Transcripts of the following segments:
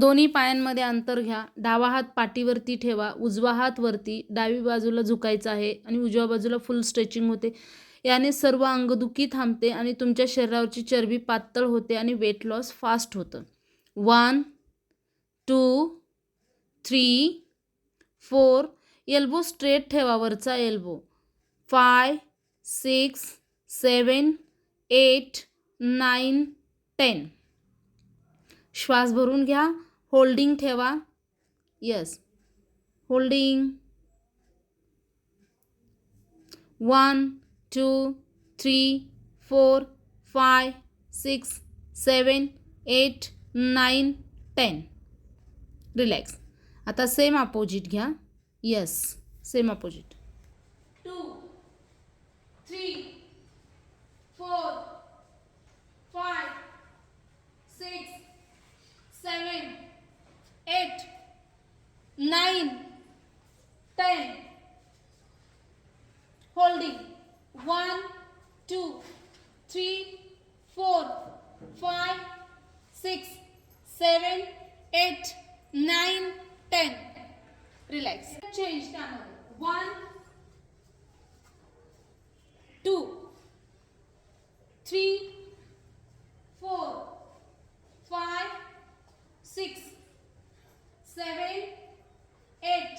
दोन्ही पायांमध्ये अंतर घ्या. डावा हात पाठीवरती ठेवा. उजवा हात वरती. डावी बाजूला झुकायचा आहे आणि उजव्या बाजूला फुल स्ट्रेचिंग होते. याने सर्व अंगदुखी थांबते आणि तुमच्या शरीरावरची चरबी पातळ होते आणि वेट लॉस फास्ट होतं. One two three four elbow straight ठेवा वरचा elbow five six seven eight nine ten श्वास भरून घ्या. होल्डिंग ठेवा. Yes holding one two three four five six seven eight nine ten relax आता सेम अपोजिट घ्या. Yes same opposite two three four five seven, eight, nine, ten. Holding one, two, three, four, five, six, seven, eight, nine, ten. Relax. Change camera. One, two, three, four, five six, seven, eight,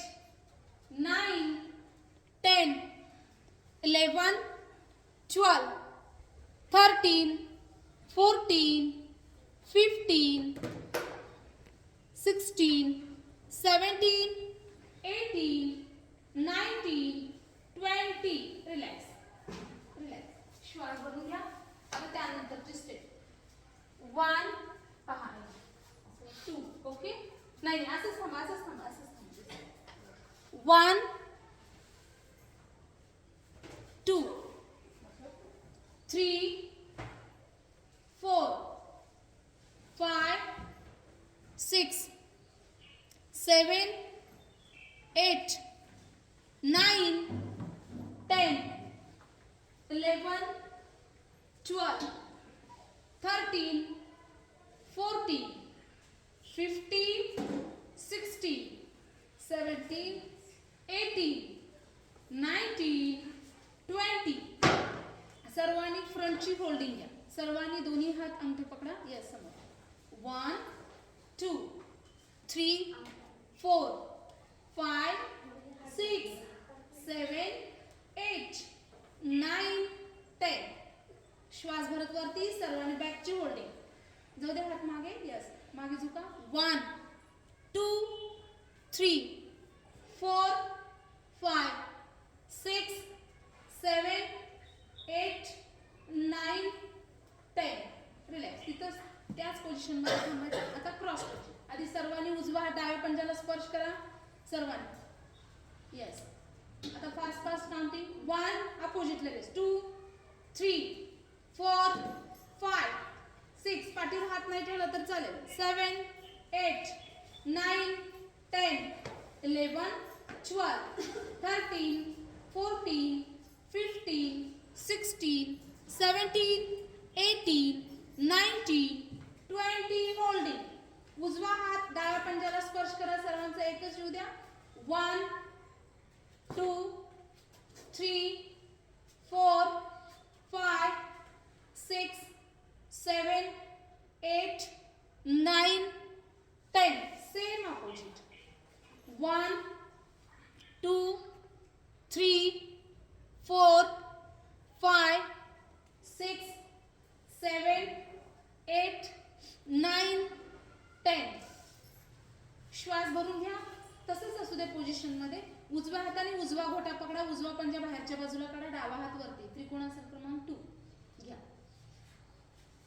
nine, ten, eleven, twelve, thirteen, fourteen, fifteen, sixteen, seventeen, eighteen, nineteen, twenty. Relax. Relax. श्वास भरून घ्या आता त्यानंतरची step one पहा two okay नाही नाही, असंच थांबा असंच थांबा असंच थांबा. One two three four five six seven eight nine ten eleven twelve thirteen fourteen 15, 16, 17, 18, 19, 20. सर्वांनी फ्रंटची होल्डिंग घ्या. सर्वांनी दोन्ही हात अंगठे पकडा येस समोर one two three four five six seven eight nine ten श्वास भरत वरती सर्वांनी बॅकची होल्डिंग जाऊ दे हात मागे यस मागे झुका. One two three four five six seven eight nine ten. Relax तिथं त्याच पोझिशनमध्ये थांबायचं. आता क्रॉस आधी सर्वांनी उजवा हात डाव्या पंजाला स्पर्श करा. सर्वांनी. येस आता fast fast counting one opposite लगेच. Two three four five six पाठीवर हात नाही ठेवला तर चालेल. Seven eight nine ten eleven twelve thirteen fourteen fifteen sixteen seventeen eighteen nineteen twenty holding उजवा हात डाव्या पंजाला स्पर्श करा सर्वांचा एकच येऊ द्या one two three four five six seven eight nine ten same opposite one two three four five six seven eight nine ten. श्वास भरून घ्या. तसंच असू दे पोझिशनमध्ये. उजव्या हाताने उजवा घोटा पकडा उजवा पंजा बाहेरच्या बाजूला काढा डावा हात वरती. त्रिकोणासन क्रमांक टू घ्या.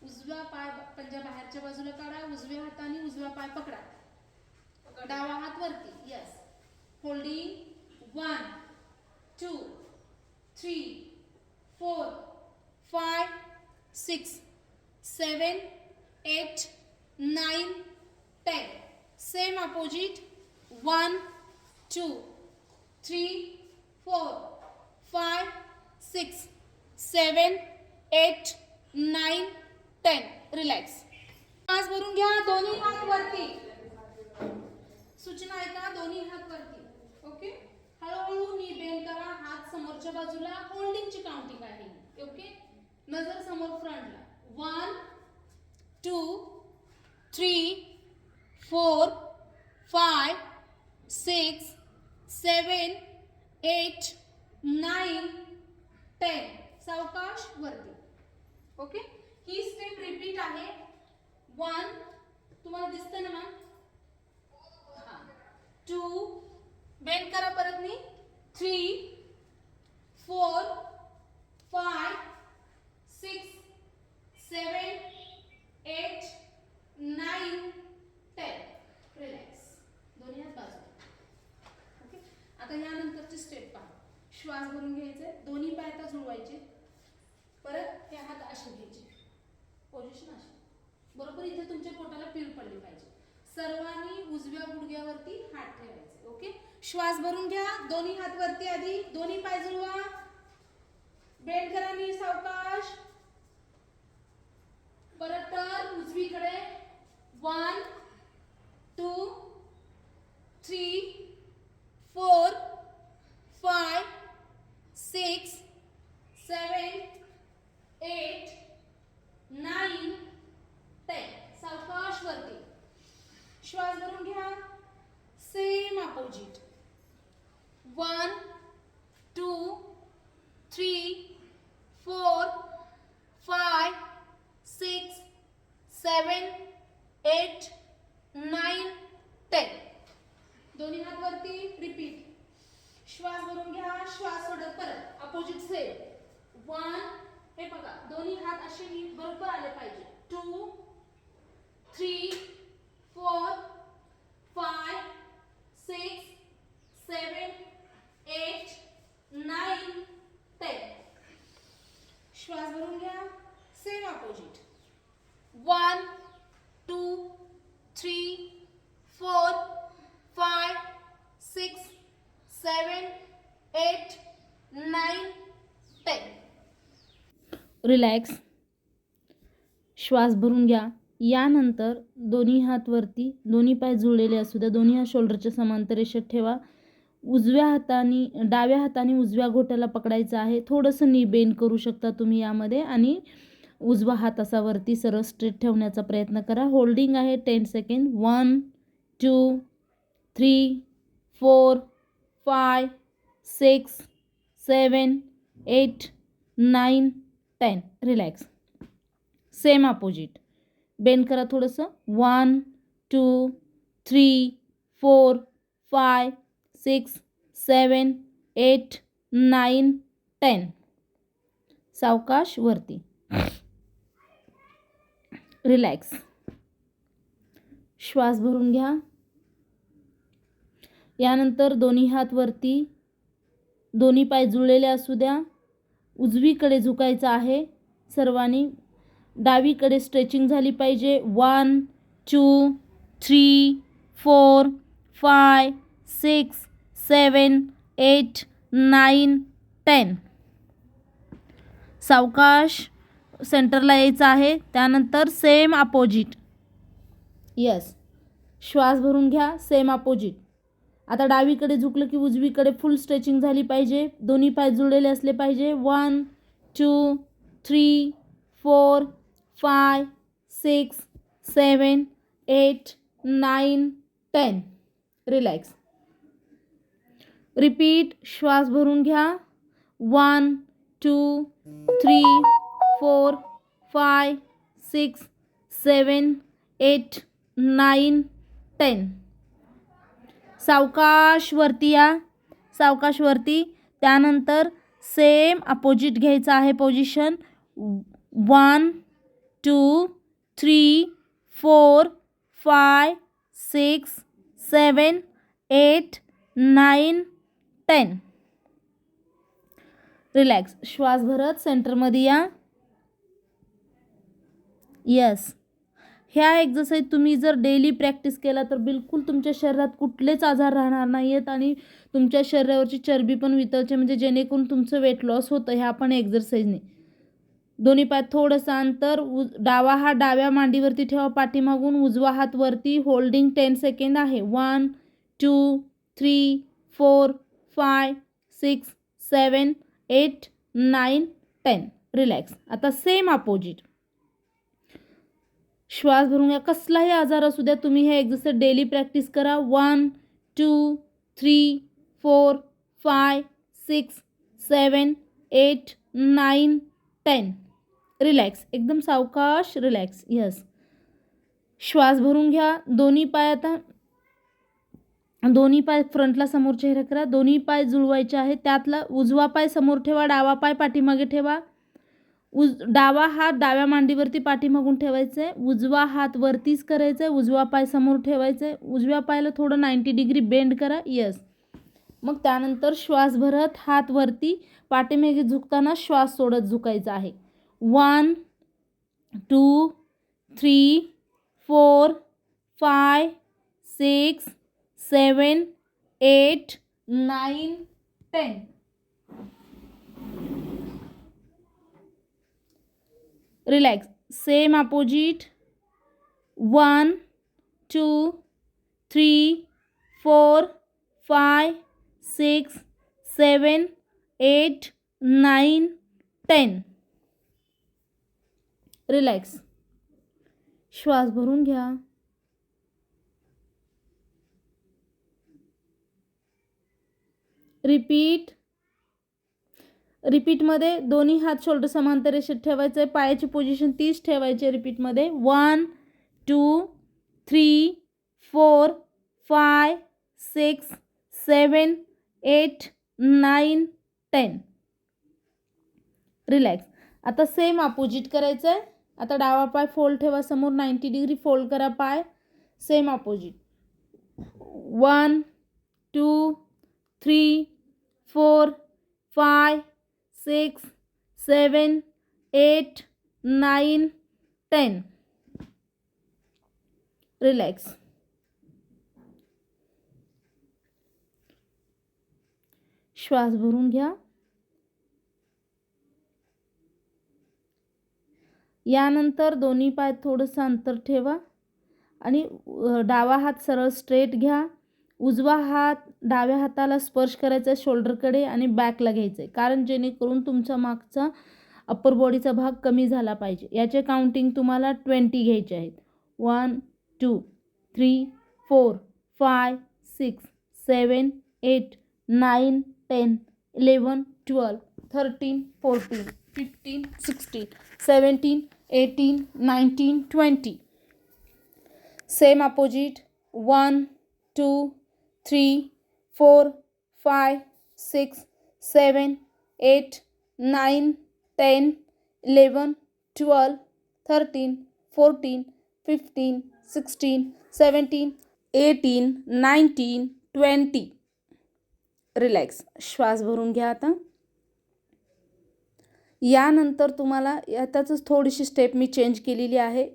उजवा पाय पंजा बाहेरच्या बाजूला काढा उजव्या हाताने उजवा पाय पकडा. डावा हात वरती. Yes holding one two three four five, six, seven, eight, nine, ten. Same opposite. One, two, three, four, five, six, seven, eight, nine, ten. Relax. श्वास भरून घ्या दोन्ही हात वरती सूचना ऐका दोन्ही हात वरती ओके हळूहळू नी बेंड करा हात समोरच्या बाजूला होल्डिंगची काउंटिंग आहे ओके नजर समोर फ्रंटला. One two three four five six seven eight nine ten सावकाश वरती. ओके ही स्टेप रिपीट आहे. वन तुम्हाला दिसतं ना मॅम टू बेंड करा परत मी three four five six seven eight nine ten. Relax दोन्ही हात बाजू ओके आता यानंतरचे स्टेप पहा. श्वास भरून घ्यायचे. दोन्ही पाय आता जुळवायचे. परत हे हात असे घ्यायचे. पोझिशन अशी. बरोबर इथे तुमच्या पोटाला पीळ पडली पाहिजे. सर्वांनी उजव्या गुडघ्यावरती हात ठेवायचे. ओके श्वास भरून घ्या. दोन्ही हात वरती आधी. दोन्ही पाय जुळवा. बेंड करा नी सावकाश. परत तर उजवीकडे one two three four five six seven eight nine ten सावकाश वरती श्वास भरून घ्या same opposite one two three four five six seven eight nine ten दोन्ही हात वरती रिपीट श्वास भरून घ्या श्वास सोडत परत अपोजिट सेम वन हे बघा दोन्ही हात असे नीट बरोबर आले पाहिजे. Two three four five six seven eight nine ten श्वास भरून घ्या. Same opposite one two three four five six seven eight nine ten relax. श्वास भरून घ्या. यानंतर दोन्ही हात वरती दोन्ही पाय जुळलेले असू द्या दोन्ही हात शोल्डरच्या समांतर रेषेत ठेवा. उजव्या हाताने डाव्या हाताने उजव्या घोट्याला पकडायचं आहे. थोडंसं नी बेंड करू शकता तुम्ही यामध्ये आणि उजवा हात असा वरती सरळ स्ट्रेट ठेवण्याचा प्रयत्न करा. होल्डिंग आहे ten second one two three four five six seven eight nine ten relax. Same opposite. Bend करा थोडंसं. One two three four five six seven eight nine ten. सावकाश वरती. रिलॅक्स. श्वास भरून घ्या. यानंतर दोन्ही हात वरती. दोन्ही पाय जुळलेले असू द्या. उजवीकडे झुकायचं आहे. सर्वांनी डावीकडे स्ट्रेचिंग झाली पाहिजे. One two three four five six seven eight nine ten सावकाश सेंटरला यायचं आहे. त्यानंतर सेम अपोजिट यस श्वास भरून घ्या. सेम अपोजिट आता डावीकडे झुकलं की उजवीकडे फुल स्ट्रेचिंग झाली पाहिजे. दोन्ही पाय जुळलेले असले पाहिजे. One two three four five six seven eight nine ten relax repeat श्वास भरून घ्या. One two three four five six seven eight nine ten सावकाशवरती या. सावकाशवरती. त्यानंतर सेम अपोजिट घ्यायचं आहे position one two three four five six seven eight nine ten relax श्वास भरत सेंटरमध्ये या. यस ह्या एक्झरसाईज तुम्ही जर डेली प्रॅक्टिस केला तर बिलकुल तुमच्या शरीरात कुठलेच आजार राहणार नाही आहेत आणि तुमच्या शरीरावरची चरबी पण वितळते. म्हणजे जेणेकरून तुमचं वेट लॉस होतं ह्या पण एक्झरसाईजने दोन्ही पाय थोडंसं अंतर उज डावा हात डाव्या मांडीवरती ठेवा पाठीमागून उजवा हात वरती होल्डिंग टेन सेकंड आहे. One two three four five six seven eight nine ten relax आता सेम अपोजिट श्वास भरून घ्या. कसलाही आजार असू द्या तुम्ही हे एक्झरसाईज डेली प्रॅक्टिस करा. One two three four five six seven eight nine ten relax एकदम सावकाश रिलॅक्स यस श्वास भरून घ्या. दोन्ही पाय आता दोन्ही पाय फ्रंटला समोर चेहरा करा. दोन्ही पाय जुळवायचे आहे त्यातला उजवा पाय समोर ठेवा. डावा पाय पाठीमागे ठेवा. उज डावा हात डाव्या मांडीवरती पाठीमागून ठेवायचा आहे उजवा हात वरतीच करायचा आहे उजवा पाय समोर ठेवायचा आहे उजव्या पायाला थोडं नाईंटी डिग्री बेंड करा यस मग त्यानंतर श्वास भरत हात वरती पाठीमागे झुकताना श्वास सोडत झुकायचा आहे. One two three four five six seven eight nine ten relax same opposite one two three four five six seven eight nine ten relax श्वास भरून घ्या. रिपीट रिपीटमध्ये दोन्ही हात शोल्डर समांतर रेषेत ठेवायचं आहे पायाची पोझिशन तीच ठेवायची आहे रिपीटमध्ये. One two three four five six seven eight nine ten relax आता सेम अपोजिट करायचं आहे आता डावा पाय फोल्ड ठेवा समोर नाईंटी डिग्री फोल्ड करा पाय. Same opposite one two three four five six seven eight nine ten. Relax श्वास भरून घ्या. यानंतर दोन्ही पाय थोडंसं अंतर ठेवा आणि डावा हात सरळ स्ट्रेट घ्या. उजवा हात डाव्या हाताला स्पर्श करायचा आहे शोल्डरकडे आणि बॅकला घ्यायचं आहे कारण जेणेकरून तुमचा मागचा अप्पर बॉडीचा भाग कमी झाला पाहिजे. याचे काउंटिंग तुम्हाला ट्वेंटी घ्यायचे आहेत. One two three four five six seven eight nine ten eleven twelve thirteen fourteen fifteen sixteen seventeen eighteen nineteen twenty same opposite one two three four five six seven eight nine ten eleven twelve thirteen fourteen fifteen sixteen seventeen eighteen nineteen twenty. Relax. श्वास भरून घ्या आता. यानंतर तुम्हाला त्याचंच थोडीशी step मी change केलेली आहे.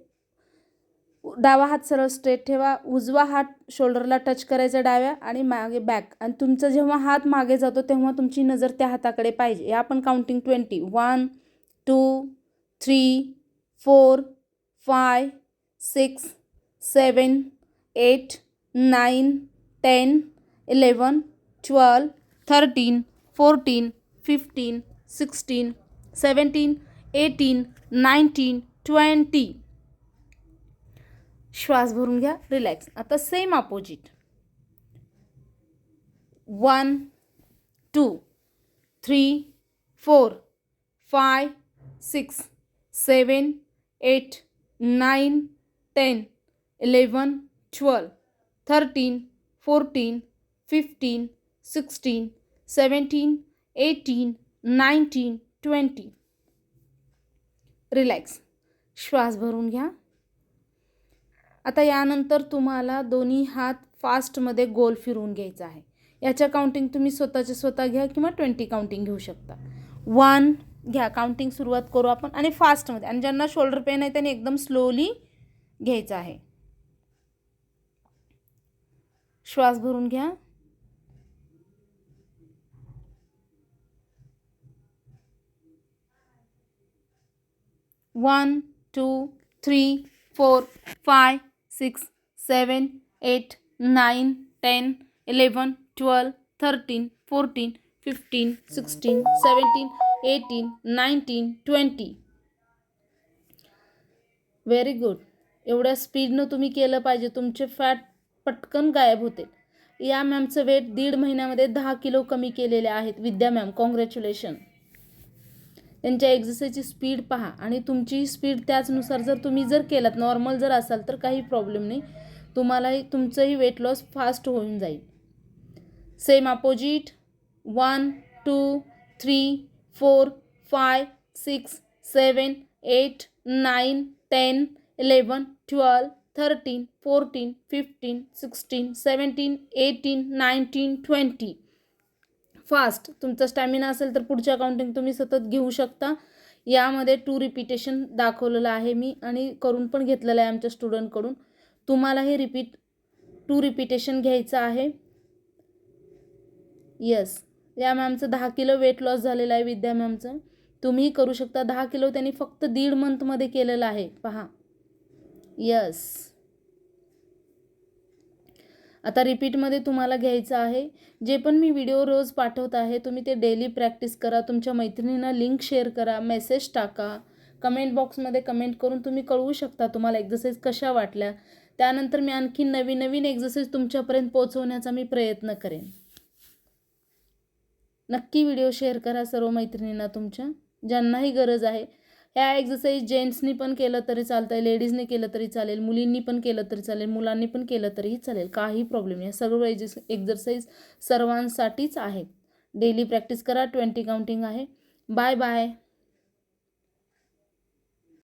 डावा हात सरळ स्ट्रेट ठेवा उजवा हात शोल्डरला टच करायचा डाव्या आणि मागे बॅक आणि तुमचा जेव्हा हात मागे जातो तेव्हा तुमची नजर त्या हाताकडे पाहिजे. या आपण counting twenty one two three four five six seven eight nine ten eleven twelve thirteen fourteen fifteen sixteen seventeen eighteen nineteen twenty श्वास भरून घ्या रिलॅक्स आता same opposite one two three four five six seven eight nine ten eleven twelve thirteen fourteen fifteen sixteen seventeen eighteen nineteen twenty relax श्वास भरून घ्या आता यानंतर तुम्हाला दोन्ही हात फास्टमध्ये गोल फिरवून घ्यायचा आहे. याच्या काउंटिंग तुम्ही स्वतःच्या स्वतः घ्या किंवा ट्वेंटी काउंटिंग घेऊ शकता. वन घ्या. काउंटिंग सुरुवात करू आपण आणि फास्टमध्ये आणि ज्यांना शोल्डर पेन आहे त्यांनी एकदम स्लोली घ्यायचं आहे. श्वास भरून घ्या. One two three four five six seven eight nine ten eleven twelve thirteen fourteen fifteen sixteen seventeen eighteen nineteen twenty. Very good एवढ्या स्पीडनं तुम्ही केलं पाहिजे. तुमचे फॅट पटकन गायब होते या मॅमचं वेट दीड महिन्यामध्ये दहा किलो कमी केलेले आहेत. विद्या मॅम कॉंग्रॅच्युलेशन त्यांच्या एक्झरसाईजची स्पीड पहा आणि तुमची स्पीड त्याचनुसार जर तुम्ही जर केलात नॉर्मल जर असाल तर काही प्रॉब्लेम नाही. तुम्हालाही तुमचंही वेट लॉस फास्ट होऊन जाईल. Same opposite one two three four five six seven eight nine ten eleven twelve thirteen fourteen fifteen sixteen seventeen eighteen nineteen twenty fast. तुमचा स्टॅमिना असेल तर पुढच्या काउंटिंग तुम्ही सतत घेऊ शकता. यामध्ये टू रिपिटेशन दाखवलेलं आहे मी आणि करून पण घेतलेलं आहे आमच्या स्टुडंटकडून तुम्हाला हे रिपीट टू रिपिटेशन घ्यायचं आहे. येस या मॅमचं दहा किलो वेट लॉस झालेलं आहे विद्या मॅमचं तुम्ही करू शकता. दहा किलो त्यांनी फक्त दीड मंथमध्ये केलेलं आहे. पहा. यस आता रिपीटमध्ये तुम्हाला घ्यायचं आहे. जे पण मी व्हिडिओ रोज पाठवत आहे तुम्ही ते डेली प्रॅक्टिस करा. तुमच्या मैत्रिणींना लिंक शेअर करा मेसेज टाका. कमेंट बॉक्समध्ये कमेंट करून तुम्ही कळवू शकता तुम्हाला एक्झरसाईज कशा वाटल्या. त्यानंतर मी आणखी नवीन नवीन एक्झरसाईज तुमच्यापर्यंत पोहोचवण्याचा मी प्रयत्न करेन. नक्की व्हिडिओ शेअर करा सर्व मैत्रिणींना तुमच्या. ज्यांनाही गरज आहे ह्या एक्झरसाईज जेंट्सनी पण केलं तरी चालतं आहे लेडीजने केलं तरी चालेल मुलींनी पण केलं तरी चालेल मुलांनी पण केलं तरीही चालेल काही प्रॉब्लेम नाही. सर्व एक्झ एक्झरसाईज सर्वांसाठीच आहेत डेली प्रॅक्टिस करा ट्वेंटी काउंटिंग आहे. Bye bye